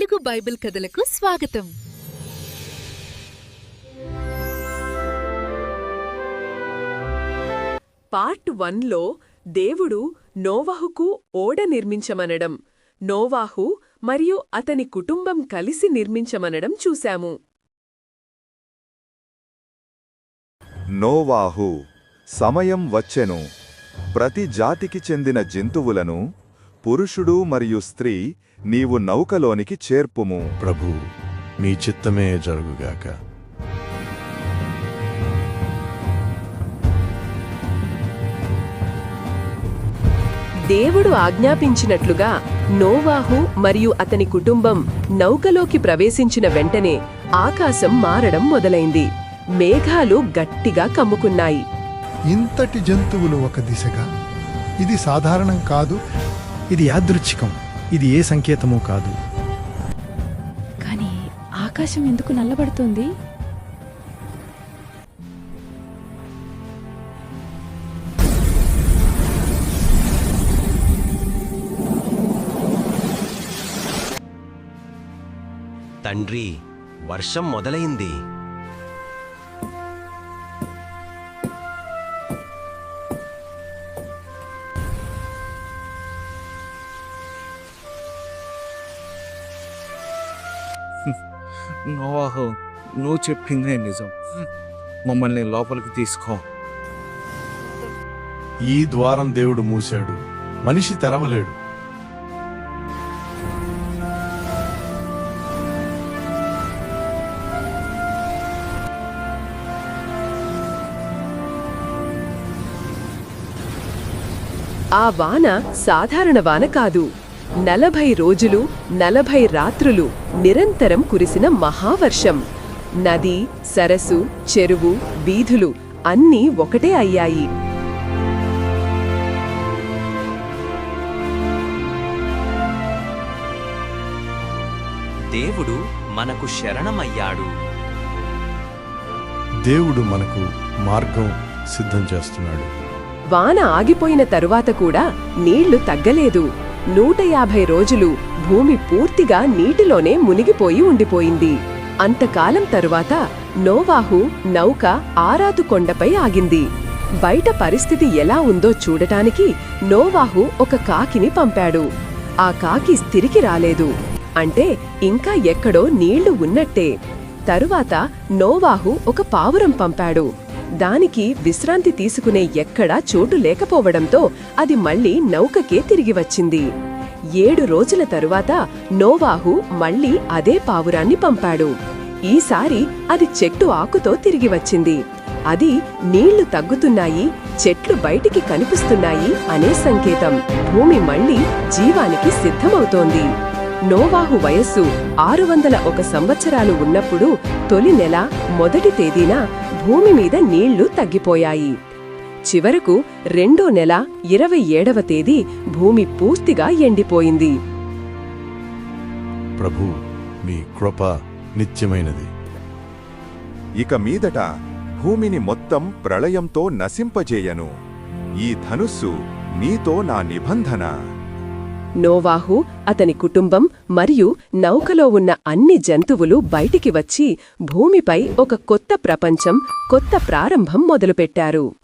Telugu Bible కథలకు స్వాగతం. Part వన్లో దేవుడు నోవాహుకు ఓడ నిర్మించమనడం నోవాహు మరియు అతని కుటుంబం కలిసి నిర్మించమనడం చూశాము. నోవాహు సమయం వచ్చెను. ప్రతి జాతికి చెందిన జంతువులను పురుషుడు మరియు స్త్రీ నీవు నౌకలోనికి చేర్పుము. ప్రభు మీ చిత్తమే జరుగుగాక. దేవుడు ఆజ్ఞాపించినట్లుగా నోవాహు మరియు అతని కుటుంబం నౌకలోకి ప్రవేశించిన వెంటనే ఆకాశం మారడం మొదలైంది. మేఘాలు గట్టిగా కమ్ముకున్నాయి. ఇంతటి జంతువులు ఒక దిశగా. ఇది సాధారణం కాదు ఇది యాదృచ్ఛికం. ఇది ఏ సంకేతమూ కాదు. కానీ ఆకాశం ఎందుకు నల్లబడుతుంది? తండ్రి వర్షం మొదలైంది. నోవాహు నువ్వు చెప్పిందే నిజం. మమ్మల్ని లోపలికి తీసుకో. ఈ ద్వారం దేవుడు మూశాడు. మనిషి తెరవలేడు. ఆ వాన సాధారణ వాన కాదు. నలభై రోజులు నలభై రాత్రులు నిరంతరం కురిసిన మహావర్షం. నది సరస్సు చెరువు వీధులు అన్నీ ఒకటే అయ్యాయి. దేవుడు మనకు శరణమయ్యాడు. దేవుడు మనకు మార్గం సిద్ధం చేస్తున్నాడు. వాన ఆగిపోయిన తరువాత కూడా నీళ్ళు తగ్గలేదు. నూట యాభై రోజులు భూమి పూర్తిగా నీటిలోనే మునిగిపోయి ఉండిపోయింది. అంతకాలం తరువాత నోవాహు నౌక ఆరాతు కొండపై ఆగింది. బయట పరిస్థితి ఎలా ఉందో చూడటానికి నోవాహు ఒక కాకిని పంపాడు. ఆ కాకి తిరిగి రాలేదు. అంటే ఇంకా ఎక్కడో నీళ్ళు ఉన్నట్టే. తరువాత నోవాహు ఒక పావురం పంపాడు. దానికి విశ్రాంతి తీసుకునే ఎక్కడా చోటు లేకపోవడంతో అది మళ్ళీ నౌకకే తిరిగి వచ్చింది. ఏడు రోజుల తరువాత నోవాహు మళ్ళీ అదే పావురాన్ని పంపాడు. ఈసారి అది చెట్టు ఆకుతో తిరిగి వచ్చింది. అది నీళ్ళు తగ్గుతున్నాయి చెట్లు బయటికి కనిపిస్తున్నాయి అనే సంకేతం. భూమి మళ్ళీ జీవానికి సిద్ధమవుతోంది. నోవాహు వయస్సు ఆరు వందల ఒక సంవత్సరాలు ఉన్నప్పుడు తొలి నెల మొదటి తేదీన భూమి మీద నీళ్ళు తగ్గిపోయాయి. చివరకు రెండో నెల ఇరవై ఏడవ తేదీ భూమి పూర్తిగా ఎండిపోయింది. ప్రభు మీ కృప నిత్యమైనది. ఇక మీదట భూమిని మొత్తం ప్రళయంతో నశింపజేయను. ఈ ధనుస్సు నీతో నా నిబంధన. నోవాహు అతని కుటుంబం మరియు నౌకలో ఉన్న అన్ని జంతువులు బయటికి వచ్చి భూమిపై ఒక కొత్త ప్రపంచం కొత్త ప్రారంభం మొదలుపెట్టారు.